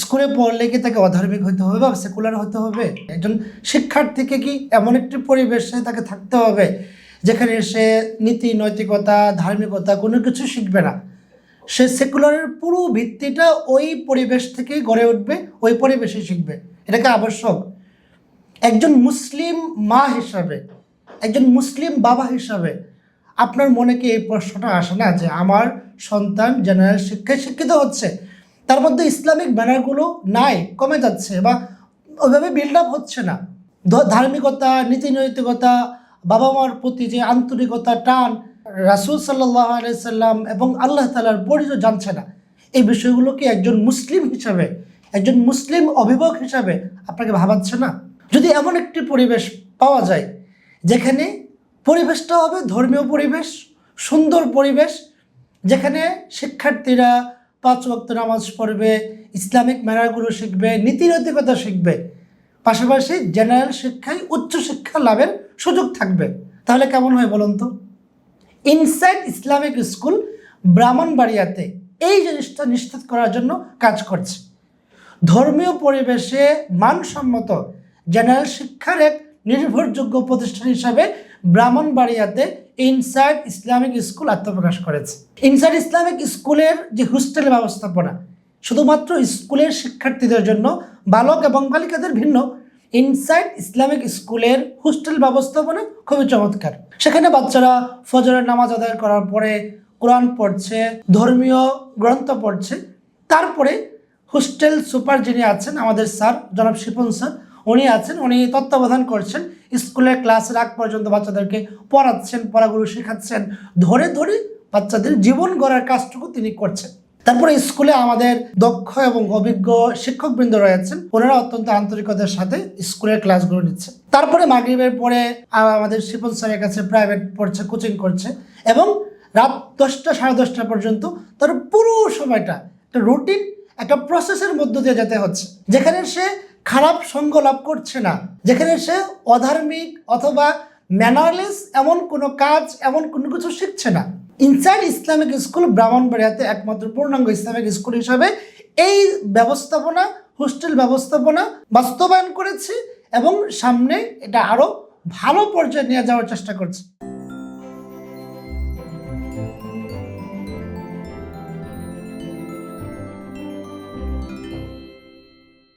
স্কুলে পড়লে কি তাকে অধার্মিক হতে হবে বা সেকুলার হতে হবে? একজন শিক্ষার্থীকে কি এমন একটি পরিবেশে তাকে থাকতে হবে যেখানে সে নীতি, নৈতিকতা, ধার্মিকতা কোনো কিছু শিখবে না? সে সেকুলারের পুরো ভিত্তিটা ওই পরিবেশ থেকেই গড়ে উঠবে, ওই পরিবেশে শিখবে। এটাকে আবশ্যক? একজন মুসলিম মা হিসাবে, একজন মুসলিম বাবা হিসাবে আপনার মনে কি এই প্রশ্নটা আসে না যে আমার সন্তান জেনারেল শিক্ষায় শিক্ষিত হচ্ছে? তার মধ্যে ইসলামিক ব্যানারগুলো নাই, কমে যাচ্ছে বা ওইভাবে বিল্ড আপ হচ্ছে না। ধার্মিকতা, নীতি নৈতিকতা বাবা মার প্রতি যে আন্তরিকতা, টান, রাসুল সাল্লাহ আলাইসাল্লাম এবং আল্লাহ তালার পরিচয় জানছে না। এই বিষয়গুলো কি একজন মুসলিম হিসাবে, একজন মুসলিম অভিভাবক হিসাবে আপনাকে ভাবাচ্ছে না? যদি এমন একটি পরিবেশ পাওয়া যায়, যেখানে পরিবেশটা হবে ধর্মীয় পরিবেশ, সুন্দর পরিবেশ, যেখানে শিক্ষার্থীরা পাঁচ ওয়াক্ত নামাজ পড়বে, ইসলামিক ম্যানারগুলো শিখবে নীতি নৈতিকতা শিখবে। পাশাপাশি জেনারেল শিক্ষায় উচ্চ শিক্ষা লাভের সুযোগ থাকবে। তাহলে কেমন হয় বলুন তো? ইনসাইড ইসলামিক স্কুল ব্রাহ্মণবাড়িয়াতে এই জিনিসটা নিশ্চিত করার জন্য কাজ করছে। ধর্মীয় পরিবেশে মানসম্মত জেনারেল শিক্ষার এক নির্ভরযোগ্য প্রতিষ্ঠান হিসাবে ব্রাহ্মণবাড়িয়াতে ইনসাইড ইসলামিক স্কুল আত্মপ্রকাশ করেছে। ইনসাইড ইসলামিক স্কুলের যে হোস্টেল ব্যবস্থাপনা, শুধুমাত্র স্কুলের শিক্ষার্থীদের জন্য, বালক এবং বালিকাদের ভিন্ন, ইনসাইড ইসলামিক স্কুলের হোস্টেল ব্যবস্থাপনা খুবই চমৎকার। সেখানে বাচ্চারা ফজরের নামাজ আদায় করার পরে কোরআন পড়ছে, ধর্মীয় গ্রন্থ পড়ছে। তারপরে হোস্টেল সুপার যিনি আছেন, আমাদের স্যার জনাব শিপন স্যার উনি আছেন, উনি তত্ত্বাবধান করছেন স্কুলের ক্লাসের আগ পর্যন্ত বাচ্চাদেরকে পড়াচ্ছেন, পড়াগুলো শেখাচ্ছেন, ধরে ধরে বাচ্চাদের জীবন গড়ার কাজটুকু তিনি করছেন। তারপরে স্কুলে আমাদের দক্ষ এবং অভিজ্ঞ শিক্ষকবৃন্দ রয়েছেন, ওনারা অত্যন্ত আন্তরিকতার সাথে স্কুলের ক্লাসগুলো নিচ্ছে তারপরে মাগরিবের পরে আমাদের শিপন স্যারের কাছে প্রাইভেট পড়ছে কোচিং করছে এবং রাত দশটা, সাড়ে দশটা পর্যন্ত তার পুরো সময়টা, একটা রুটিন একটা প্রসেসের মধ্য দিয়ে যেতে হচ্ছে। যেখানে সে খারাপ সঙ্গ লাভ করছে না। যেখানে সে অধার্মিক অথবা ম্যানারলেস এমন কোনো কাজ, এমন কোনো কিছু শিখছে না। ইনসাইড ইসলামিক স্কুল ব্রাহ্মণবাড়িয়াতে একমাত্র পূর্ণাঙ্গ ইসলামিক স্কুল হিসাবে এই ব্যবস্থাপনা, হোস্টেল ব্যবস্থাপনা বাস্তবায়ন করেছে এবং সামনে এটা আরও ভালো পর্যায়ে নিয়ে যাওয়ার চেষ্টা করছে।